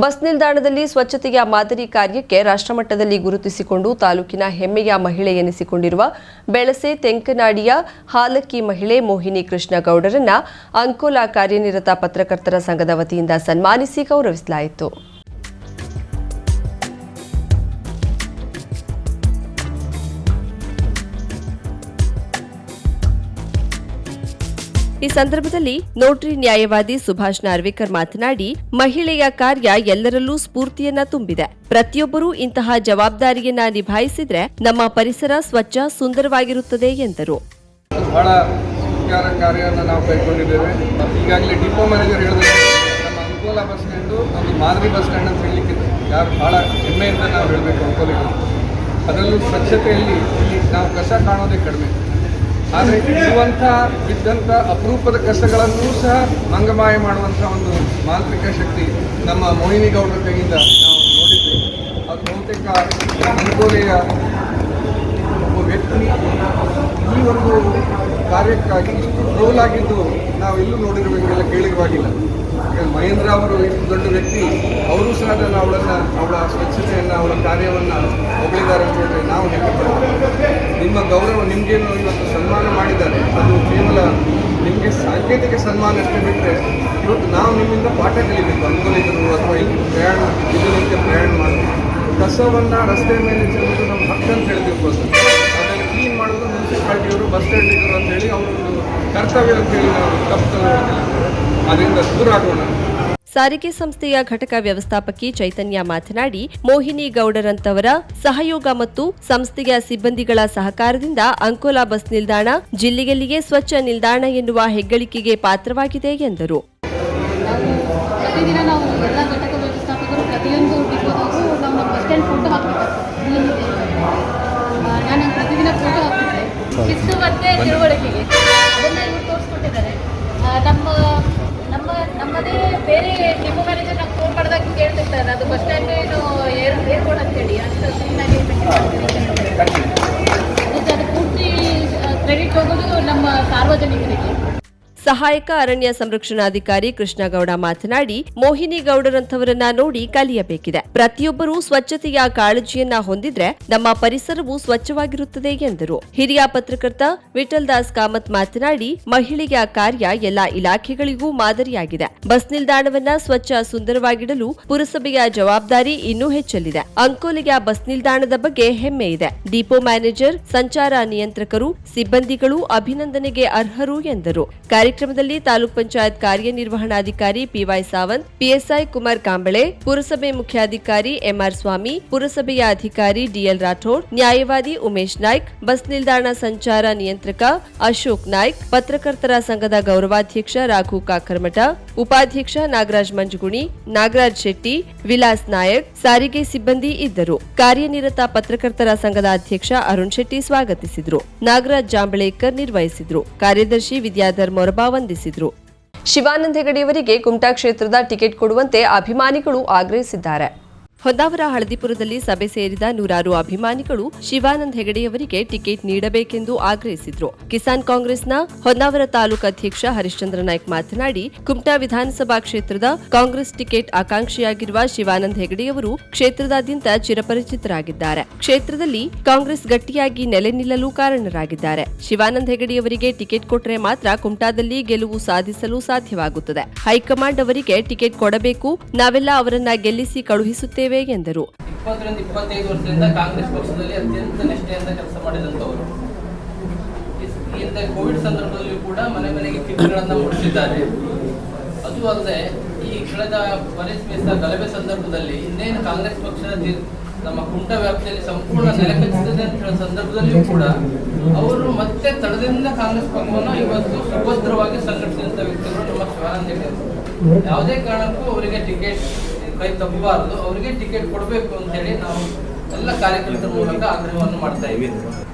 Bus ನಿಲ್ದಾಣದಲ್ಲಿ ಸ್ವಚ್ಛತೆಯ ಮಾದರಿ ಕಾರ್ಯಕ್ಕೆ ರಾಷ್ಟ್ರಮಟ್ಟದಲ್ಲಿ ಗುರುತಿಸಿಕೊಂಡು ತಾಲೂಕಿನ ಹೆಮ್ಮೆಯ ಮಹಿಳೆ ಎನಿಸಿಕೊಂಡಿರುವ ಬೆಳಸೆ ತೆಂಕನಾಡಿಯ ಹಾಲಕ್ಕಿ ಮಹಿಳೆ ಮೋಹಿನಿ ಕೃಷ್ಣ ಗೌಡರನ್ನ ಅಂಕೋಲಾ ಕಾರ್ಯನಿರತ ಪತ್ರಕರ್ತರ ಸಂಘದ ವತಿಯಿಂದ ಸನ್ಮಾನಿಸಿ ಗೌರವಿಸಲಾಯಿತು. ಈ ಸಂದರ್ಭದಲ್ಲಿ ನೋಟ್ರಿ ನ್ಯಾಯವಾದಿ ಸುಭಾಷ್ ನಾರ್ವೇಕರ್ ಮಾತನಾಡಿ, ಮಹಿಳೆಯ ಕಾರ್ಯ ಎಲ್ಲರಲ್ಲೂ ಸ್ಫೂರ್ತಿಯನ್ನ ತುಂಬಿದೆ. ಪ್ರತಿಯೊಬ್ಬರೂ ಇಂತಹ ಜವಾಬ್ದಾರಿಯನ್ನ ನಿಭಾಯಿಸಿದ್ರೆ ನಮ್ಮ ಪರಿಸರ ಸ್ವಚ್ಛ ಸುಂದರವಾಗಿರುತ್ತದೆ ಎಂದರು. ಬಹಳ ಕಾರ್ಯವನ್ನು ನಾವು ಕೈಗೊಂಡಿದ್ದೇವೆ. ಈಗಾಗಲೇ ಡಿಪೋ ಮ್ಯಾನೇಜರ್ ಹೇಳಿದ್ರೆ, ನಮ್ಮ ಅನುಕೂಲ ಬಸ್ ಸ್ಟ್ಯಾಂಡು ಒಂದು ಮಾದರಿ ಬಸ್ ಸ್ಟ್ಯಾಂಡ್ ಅಂತ ಹೇಳಲಿಕ್ಕಿದೆ. ಯಾರು ಬಹಳ ಹೆಮ್ಮೆಯಿಂದ ನಾವು ಹೇಳಬೇಕು ಅಂಕೋಲಿಗೆ ಅದರಲ್ಲೂ ಸ್ವಚ್ಛತೆಯಲ್ಲಿ ನಾವು ಕಸ ಕಾಣೋದೇ ಕಡಿಮೆ. ಆದರೆ ಇರುವಂಥ ಇದ್ದಂಥ ಅಪರೂಪದ ಕಷ್ಟಗಳನ್ನು ಸಹ ಮಂಗಮಾಯ ಮಾಡುವಂಥ ಒಂದು ಮಾಂತ್ರಿಕ ಶಕ್ತಿ ನಮ್ಮ ಮೋಹಿನಿ ಗೌಡರ ಕೈಯಿಂದ ನಾವು ನೋಡಿದ್ದೇವೆ ಅದು ಬಹುತೇಕ ಅನುಕೂಲೆಯ ಒಬ್ಬ ವ್ಯಕ್ತಿ ಈ ಒಂದು ಕಾರ್ಯಕ್ಕಾಗಿ ಇಷ್ಟು ಟ್ರೋಲ್ ಆಗಿದ್ದು ನಾವು ಎಲ್ಲೂ ನೋಡಿರಬೇಕಿಲ್ಲ ಕೇಳಿರುವಾಗಿಲ್ಲ. ಮಹೇಂದ್ರ ಅವರು ಇಷ್ಟು ದೊಡ್ಡ ವ್ಯಕ್ತಿ, ಅವರು ಸಹ ಅದನ್ನು ಅವಳನ್ನ ಅವಳ ಸ್ವಚ್ಛತೆಯನ್ನು, ಅವಳ ಕಾರ್ಯವನ್ನು ಹೊಗಳಿದ್ದಾರೆ ಅಂತ ಹೇಳಿದ್ರೆ ನಾವು ಬರ್ತೇವೆ? ನಿಮ್ಮ ಗೌರವ ನಿಮಗೇನು ಇವತ್ತು ಸನ್ಮಾನ ಮಾಡಿದ್ದಾರೆ? ಅದು ಕೇವಲ ನಿಮಗೆ ಸಾಂಕೇತಿಕ ಸನ್ಮಾನ ಅಷ್ಟೇ ಬಿಟ್ಟರೆ ಇವತ್ತು ನಾವು ನಿಮ್ಮಿಂದ ಪಾಠ ಕಲಿಬೇಕು, ಅನುಕೂಲಿತರು ಅಥವಾ ಇಲ್ಲಿ ಪ್ರಯಾಣ, ದಿನನಿತ್ಯ ಪ್ರಯಾಣ ಮಾಡಬೇಕು ಕಸವನ್ನು ರಸ್ತೆ ಮೇಲೆ ಚೆಲ್ಲೋದು ನಮ್ಮ ಹಕ್ಕ ಅಂತ ಹೇಳ್ತಿರ್ಬೋದು ಅದನ್ನು ಕ್ಲೀನ್ ಮಾಡೋದು, ಮುನ್ಸಿಪಾಲ್ಟಿಯವರು, ಬಸ್ ಸ್ಟ್ಯಾಂಡ್ ಇದ್ರು ಅಂತ ಹೇಳಿ ಅವರೊಂದು ಕರ್ತವ್ಯ ಅಂತ ಹೇಳಿ ನಾವು ತಪ್ಪು ಅದರಿಂದ ದೂರ ಆಗೋಣ. ಸಾರಿಗೆ ಸಂಸ್ಥೆಯ ಘಟಕ ವ್ಯವಸ್ಥಾಪಕಿ ಚೈತನ್ಯ ಮಾತನಾಡಿ ಮೋಹಿನಿ ಗೌಡರಂತವರ ಸಹಯೋಗ ಮತ್ತು ಸಂಸ್ಥೆಯ ಸಿಬ್ಬಂದಿಗಳ ಸಹಕಾರದಿಂದ ಅಂಕೋಲಾ ಬಸ್ ನಿಲ್ದಾಣ ಜಿಲ್ಲೆಯಲ್ಲಿಯೇ ಸ್ವಚ್ಛ ನಿಲ್ದಾಣ ಎನ್ನುವ ಹೆಗ್ಗಳಿಕೆಗೆ ಪಾತ್ರವಾಗಿದೆ ಎಂದರು. ನಾವು ಪ್ರತಿದಿನ ನಾವು ಎಲ್ಲ ಘಟಕ ವ್ಯವಸ್ಥಾಪಕರು ಪ್ರತಿಯೊಂದು ಡಿಪೋದವರು ನಾವು ನಮ್ಮ ಬಸ್ ಸ್ಟ್ಯಾಂಡ್ ಫೋಟೋ ಹಾಕಬೇಕಾಗ್ತದೆ ಇಲ್ಲಿದೆ ಆ, ನಾನು ಪ್ರತಿದಿನ ಫೋಟೋ ಹಾಕ್ತಿದ್ದೆ ಶಿಸ್ತು ಮತ್ತು ತಿಳುವಳಿಕೆಗೆ ಅದನ್ನು ಇವರು ತೋರಿಸ್ಕೊಟ್ಟಿದ್ದಾರೆ ಆ, ನಮ್ಮ ನಮ್ಮ ನಮ್ಮದೇ ಬೇರೆ ನಿಮ್ಮ ಮ್ಯಾನೇಜರ್ ನಾವು ಫೋನ್ ಮಾಡಿದಾಗ ಕೇಳ್ತಿರ್ತಾರೆ ಅದು ಬಸ್ ಸ್ಟ್ಯಾಂಡ್ ಏನು ಏರ್ ಏರ್ಪೋರ್ಟ್ ಅಂತೇಳಿ ಅಷ್ಟು ಕ್ಲೀನಾಗಿ ಅದಕ್ಕೆ ಅದು ಪೂರ್ತಿ ಕ್ರೆಡಿಟ್ ಹೋಗೋದು ನಮ್ಮ ಸಾರ್ವಜನಿಕರಿಗೆ. ಸಹಾಯಕ ಅರಣ್ಯ ಸಂರಕ್ಷಣಾಧಿಕಾರಿ ಕೃಷ್ಣಗೌಡ ಮಾತನಾಡಿ, ಮೋಹಿನಿ ಗೌಡರಂಥವರನ್ನ ನೋಡಿ ಕಲಿಯಬೇಕಿದೆ. ಪ್ರತಿಯೊಬ್ಬರೂ ಸ್ವಚ್ಛತೆಯ ಕಾಳಜಿಯನ್ನ ಹೊಂದಿದ್ರೆ ನಮ್ಮ ಪರಿಸರವು ಸ್ವಚ್ಛವಾಗಿರುತ್ತದೆ ಎಂದರು. ಹಿರಿಯ ಪತ್ರಕರ್ತ ವಿಠಲ್ ದಾಸ್ ಕಾಮತ್ ಮಾತನಾಡಿ, ಮಹಿಳೆಯ ಕಾರ್ಯ ಎಲ್ಲಾ ಇಲಾಖೆಗಳಿಗೂ ಮಾದರಿಯಾಗಿದೆ. ಬಸ್ ನಿಲ್ದಾಣವನ್ನ ಸ್ವಚ್ಛ ಸುಂದರವಾಗಿಡಲು ಪುರಸಭೆಯ ಜವಾಬ್ದಾರಿ ಇನ್ನೂ ಹೆಚ್ಚಲಿದೆ. ಅಂಕೋಲೆಯ ಬಸ್ ನಿಲ್ದಾಣದ ಬಗ್ಗೆ ಹೆಮ್ಮೆ ಇದೆ. ಡಿಪೋ ಮ್ಯಾನೇಜರ್, ಸಂಚಾರ ನಿಯಂತ್ರಕರು, ಸಿಬ್ಬಂದಿಗಳು ಅಭಿನಂದನೆಗೆ ಅರ್ಹರು ಎಂದರು. ಕಾರ್ಯಕ್ರಮದಲ್ಲಿ ತಾಲೂಕ್ ಪಂಚಾಯತ್ ಕಾರ್ಯನಿರ್ವಹಣಾಧಿಕಾರಿ ಪಿವೈ ಸಾವಂತ್, ಪಿಎಸ್ಐ ಕುಮಾರ್ ಕಾಂಬಳೆ, ಪುರಸಭೆ ಮುಖ್ಯಾಧಿಕಾರಿ ಎಂಆರ್ ಸ್ವಾಮಿ, ಪುರಸಭೆಯ ಅಧಿಕಾರಿ ಡಿಎಲ್ ರಾಠೋಡ್, ನ್ಯಾಯವಾದಿ ಉಮೇಶ್ ನಾಯ್ಕ್, ಬಸ್ ನಿಲ್ದಾಣ ಸಂಚಾರ ನಿಯಂತ್ರಕ ಅಶೋಕ್ ನಾಯ್ಕ್, ಪತ್ರಕರ್ತರ ಸಂಘದ ಗೌರವಾಧ್ಯಕ್ಷ ರಾಘು ಕಾಕರ್ಮಠ ಉಪಾಧ್ಯಕ್ಷ ನಾಗರಾಜ್ ಮಂಜುಗುಣಿ, ನಾಗರಾಜ್ ಶೆಟ್ಟಿ, ವಿಲಾಸ್ ನಾಯಕ್, ಸಾರಿಗೆ ಸಿಬ್ಬಂದಿ ಇದ್ದರು. ಕಾರ್ಯನಿರತ ಪತ್ರಕರ್ತರ ಸಂಘದ ಅಧ್ಯಕ್ಷ ಅರುಣ್ ಶೆಟ್ಟಿ ಸ್ವಾಗತಿಸಿದ್ರು. ನಾಗರಾಜ್ ಜಾಂಬಳೇಕರ್ ನಿರ್ವಹಿಸಿದ್ರು. ಕಾರ್ಯದರ್ಶಿ ವಿದ್ಯಾಧರ್ ಮೊರಬಾ ವಂದಿಸಿದ್ರು. ಶಿವಾನಂದ ಹೆಗಡೆಯವರಿಗೆ ಕುಮಟಾ ಕ್ಷೇತ್ರದ ಟಿಕೆಟ್ ಕೊಡುವಂತೆ ಅಭಿಮಾನಿಗಳು ಆಗ್ರಹಿಸಿದ್ದಾರೆ. ಹೊನ್ನಾವರ ಹಳದಿಪುರದಲ್ಲಿ ಸಭೆ ಸೇರಿದ ನೂರಾರು ಅಭಿಮಾನಿಗಳು ಶಿವಾನಂದ್ ಹೆಗಡೆಯವರಿಗೆ ಟಿಕೆಟ್ ನೀಡಬೇಕೆಂದು ಆಗ್ರಹಿಸಿದ್ರು. ಕಿಸಾನ್ ಕಾಂಗ್ರೆಸ್ನ ಹೊನ್ನಾವರ ತಾಲೂಕು ಅಧ್ಯಕ್ಷ ಹರಿಶ್ಚಂದ್ರ ನಾಯ್ಕ್ ಮಾತನಾಡಿ, ಕುಮಟಾ ವಿಧಾನಸಭಾ ಕ್ಷೇತ್ರದ ಕಾಂಗ್ರೆಸ್ ಟಿಕೆಟ್ ಆಕಾಂಕ್ಷಿಯಾಗಿರುವ ಶಿವಾನಂದ್ ಹೆಗಡೆಯವರು ಕ್ಷೇತ್ರದಾದ್ಯಂತ ಚಿರಪರಿಚಿತರಾಗಿದ್ದಾರೆ. ಕ್ಷೇತ್ರದಲ್ಲಿ ಕಾಂಗ್ರೆಸ್ ಗಟ್ಟಿಯಾಗಿ ನೆಲೆ ನಿಲ್ಲಲು ಕಾರಣರಾಗಿದ್ದಾರೆ. ಶಿವಾನಂದ್ ಹೆಗಡೆಯವರಿಗೆ ಟಿಕೆಟ್ ಕೊಟ್ಟರೆ ಮಾತ್ರ ಕುಮಟಾದಲ್ಲಿ ಗೆಲುವು ಸಾಧಿಸಲು ಸಾಧ್ಯವಾಗುತ್ತದೆ. ಹೈಕಮಾಂಡ್ ಅವರಿಗೆ ಟಿಕೆಟ್ ಕೊಡಬೇಕು, ನಾವೆಲ್ಲ ಅವರನ್ನ ಗೆಲ್ಲಿಸಿ ಕಳುಹಿಸುತ್ತೇವೆ ಎಂದರು. ಇಪ್ಪತ್ತರಿಂದ ಇಪ್ಪತ್ತೈದು ವರ್ಷದಿಂದ ಕಾಂಗ್ರೆಸ್ ಪಕ್ಷದಲ್ಲಿ ಅತ್ಯಂತ ನಿಷ್ಠೆಯಿಂದ ಕೆಲಸ ಮಾಡಿದಂಥವರು. ಈ ಕೋವಿಡ್ ಸಂದರ್ಭದಲ್ಲಿಯೂ ಕೂಡ ಮನೆ ಮನೆಗೆ ಕಿಟ್ಗಳನ್ನು ಮುಟ್ಟಿಸಿದ್ದಾರೆ. ಅದು ಅಲ್ಲದೆ ಈ ಕಳೆದ ಪರಿಸ್ಥಿತಿಯ ಗಲಭೆ ಸಂದರ್ಭದಲ್ಲಿ ಇನ್ನೇನು ಕಾಂಗ್ರೆಸ್ ಪಕ್ಷದ ನಮ್ಮ ಕುಂಟ ವ್ಯಾಪ್ತಿಯಲ್ಲಿ ಸಂಪೂರ್ಣ ನೆಲೆಕಚ್ಚಿದೆ ಅಂತ ಹೇಳೋ ಸಂದರ್ಭದಲ್ಲಿಯೂ ಕೂಡ ಅವರು ಮತ್ತೆ ತಳದಿಂದ ಕಾಂಗ್ರೆಸ್ ಪಕ್ಷವನ್ನು ಇವತ್ತು ಸುಭದ್ರವಾಗಿ ಸಂಘಟಿಸಿದಂಥ ವ್ಯಕ್ತಿಗಳು ನಮ್ಮ ಶಿವಾನಂದ ಯಾವುದೇ ಕಾರಣಕ್ಕೂ ಅವರಿಗೆ ಟಿಕೆಟ್ ಕೈ ತಪ್ಪಬಾರದು, ಅವರಿಗೆ ಟಿಕೆಟ್ ಕೊಡಬೇಕು ಅಂತ ಹೇಳಿ ನಾವು ಎಲ್ಲ ಕಾರ್ಯಕರ್ತರ ಮೂಲಕ ಆಗ್ರಹವನ್ನು ಮಾಡ್ತಾ ಇದ್ದೀವಿ.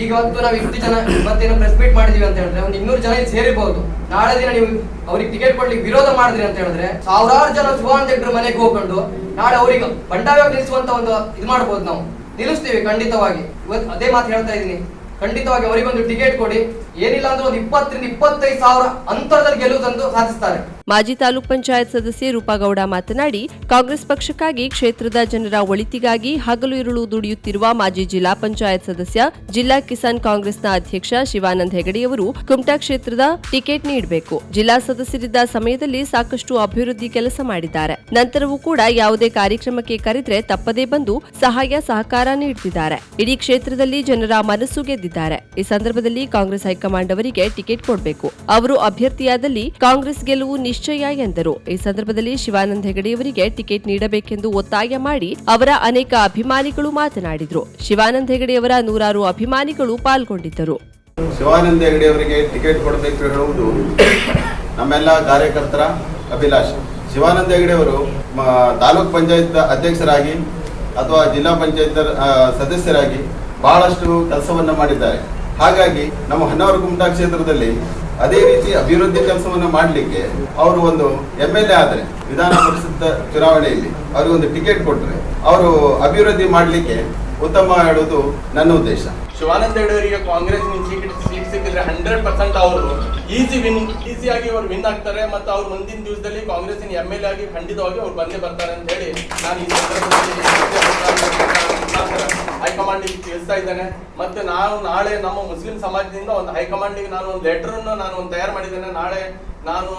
ಈಗ ಇವತ್ತು ನಾವು ಇಷ್ಟು ಜನ ಇವತ್ತೇನು ಪ್ರೆಸ್ ಮೀಟ್ ಮಾಡಿದೀವಿ ಅಂತ ಹೇಳಿದ್ರೆ ಒಂದು ಇನ್ನೂರು ಜನ ಸೇರಿಬಹುದು ನಾಳೆ ದಿನ ನೀವು ಅವ್ರಿಗೆ ಟಿಕೆಟ್ ಕೊಡ್ಲಿಕ್ಕೆ ವಿರೋಧ ಮಾಡಿದ್ರಿ ಅಂತ ಹೇಳಿದ್ರೆ ಸಾವಿರಾರು ಜನ ಸುವಾಂತೇಟ್ರ ಮನೆಗೆ ಹೋಗ್ಕೊಂಡು ನಾಳೆ ಅವ್ರಿಗೆ ಬಂಡಾಯ ನಿಲ್ಲಿಸುವಂತ ಒಂದು ಇದು ಮಾಡ್ಬೋದು ನಾವು. ನಿಲ್ಲಿಸ್ತೀವಿ ಖಂಡಿತವಾಗಿ. ಇವತ್ತು ಅದೇ ಮಾತು ಹೇಳ್ತಾ ಇದ್ದೀನಿ. ಖಂಡಿತವಾಗಿ ಅವರಿಗೊಂದು ಟಿಕೆಟ್ ಕೊಡಿ. ಏನಿಲ್ಲ ಅಂದ್ರೆ ಒಂದು ಇಪ್ಪತ್ತರಿಂದ ಇಪ್ಪತ್ತೈದು ಸಾವಿರ ಅಂತರದಲ್ಲಿ ಗೆಲುವುದಂತೂ ಸಾಧಿಸ್ತಾರೆ. ಮಾಜಿ ತಾಲೂಕ್ ಪಂಚಾಯತ್ ಸದಸ್ಯೆ ರೂಪಾಗೌಡ ಮಾತನಾಡಿ, ಕಾಂಗ್ರೆಸ್ ಪಕ್ಷಕ್ಕಾಗಿ ಕ್ಷೇತ್ರದ ಜನರ ಒಳಿತಿಗಾಗಿ ಹಗಲು ಇರುಳು ದುಡಿಯುತ್ತಿರುವ ಮಾಜಿ ಜಿಲ್ಲಾ ಪಂಚಾಯತ್ ಸದಸ್ಯ, ಜಿಲ್ಲಾ ಕಿಸಾನ್ ಕಾಂಗ್ರೆಸ್ನ ಅಧ್ಯಕ್ಷ ಶಿವಾನಂದ ಹೆಗಡೆಯವರು ಕುಮಟಾ ಕ್ಷೇತ್ರದ ಟಿಕೆಟ್ ನೀಡಬೇಕು. ಜಿಲ್ಲಾ ಸದಸ್ಯರಿದ್ದ ಸಮಯದಲ್ಲಿ ಸಾಕಷ್ಟು ಅಭಿವೃದ್ಧಿ ಕೆಲಸ ಮಾಡಿದ್ದಾರೆ. ನಂತರವೂ ಕೂಡ ಯಾವುದೇ ಕಾರ್ಯಕ್ರಮಕ್ಕೆ ಕರೆದ್ರೆ ತಪ್ಪದೇ ಬಂದು ಸಹಾಯ ಸಹಕಾರ ನೀಡುತ್ತಿದ್ದಾರೆ ಇಡೀ ಕ್ಷೇತ್ರದಲ್ಲಿ ಜನರ ಮನಸ್ಸು ಗೆದ್ದಿದ್ದಾರೆ. ಈ ಸಂದರ್ಭದಲ್ಲಿ ಕಾಂಗ್ರೆಸ್ ಹೈಕಮಾಂಡ್ ಅವರಿಗೆ ಟಿಕೆಟ್ ಕೊಡಬೇಕು. ಅವರು ಅಭ್ಯರ್ಥಿಯಾದಲ್ಲಿ ಕಾಂಗ್ರೆಸ್ ಗೆಲುವು ನಿಶ್ಚಯ ಎಂದರು. ಈ ಸಂದರ್ಭದಲ್ಲಿ ಶಿವಾನಂದ ಹೆಗಡೆಯವರಿಗೆ ಟಿಕೆಟ್ ನೀಡಬೇಕೆಂದು ಒತ್ತಾಯ ಮಾಡಿ ಅವರ ಅನೇಕ ಅಭಿಮಾನಿಗಳು ಮಾತನಾಡಿದರು. ಶಿವಾನಂದ ಹೆಗಡೆಯವರ ನೂರಾರು ಅಭಿಮಾನಿಗಳು ಪಾಲ್ಗೊಂಡಿದ್ದರು. ಶಿವಾನಂದ ಹೆಗಡೆಯವರಿಗೆ ಟಿಕೆಟ್ ಕೊಡಬೇಕು ಹೇಳುವುದು ನಮ್ಮೆಲ್ಲ ಕಾರ್ಯಕರ್ತರ ಅಭಿಲಾಷೆ. ಶಿವಾನಂದ ಹೆಗಡೆಯವರು ತಾಲೂಕ್ ಪಂಚಾಯತ್ ಅಧ್ಯಕ್ಷರಾಗಿ ಅಥವಾ ಜಿಲ್ಲಾ ಪಂಚಾಯತ್ ಸದಸ್ಯರಾಗಿ ಬಹಳಷ್ಟು ಕೆಲಸವನ್ನು ಮಾಡಿದ್ದಾರೆ. ಹಾಗಾಗಿ ನಮ್ಮ ಹೊನ್ನಾವರ ಕುಮಟಾ ಕ್ಷೇತ್ರದಲ್ಲಿ ಅದೇ ರೀತಿ ಅಭಿವೃದ್ಧಿ ಕೆಲಸವನ್ನು ಮಾಡಲಿಕ್ಕೆ ಅವರು ಒಂದು ಎಂ ಎಲ್ ಎ ಆದರೆ, ವಿಧಾನ ಪರಿಷತ್ ಚುನಾವಣೆಯಲ್ಲಿ ಅವರಿಗೆ ಒಂದು ಟಿಕೆಟ್ ಕೊಟ್ಟರೆ ಅವರು ಅಭಿವೃದ್ಧಿ ಮಾಡಲಿಕ್ಕೆ ಉತ್ತಮ ಹೇಳುವುದು ನನ್ನ ಉದ್ದೇಶ. ಶಿವಾನಂದ ಹೆಡೋರಿಗೆ ಕಾಂಗ್ರೆಸ್ ಸೀಟ್ ಸಿಕ್ಕಿದ್ರೆ ಹಂಡ್ರೆಡ್ ಪರ್ಸೆಂಟ್ ಅವರು ಈಸಿ ವಿನ್ ಈಸಿಯಾಗಿ ಅವರು ವಿನ್ ಆಗ್ತಾರೆ ಮತ್ತು ಅವ್ರು ಮುಂದಿನ ದಿವಸದಲ್ಲಿ ಕಾಂಗ್ರೆಸ್ಸಿನ ಎಂ ಎಲ್ ಎ ಆಗಿ ಖಂಡಿತವಾಗಿ ಅವ್ರು ಬಂದೇ ಬರ್ತಾರೆ ಅಂತ ಹೇಳಿ ನಾನು ಈ ಸಂದರ್ಭದಲ್ಲಿ ಹೈಕಮಾಂಡಿಗೆ ತಿಳಿಸ್ತಾ ಇದ್ದೇನೆ. ಮತ್ತೆ ನಾವು ನಾಳೆ ನಮ್ಮ ಮುಸ್ಲಿಂ ಸಮಾಜದಿಂದ ಒಂದು ಹೈಕಮಾಂಡಿಗೆ ನಾನು ಒಂದು ಲೆಟರ್ ಅನ್ನು ನಾನು ಒಂದು ತಯಾರು ಮಾಡಿದ್ದೇನೆ. ನಾಳೆ ನಾನು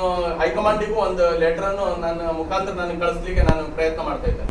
ಹೈಕಮಾಂಡಿಗೂ ಒಂದು ಲೆಟರ್ ಅನ್ನು ನನ್ನ ಮುಖಾಂತರ ನಾನು ಕಳಿಸ್ಲಿಕ್ಕೆ ನಾನು ಪ್ರಯತ್ನ ಮಾಡ್ತಾ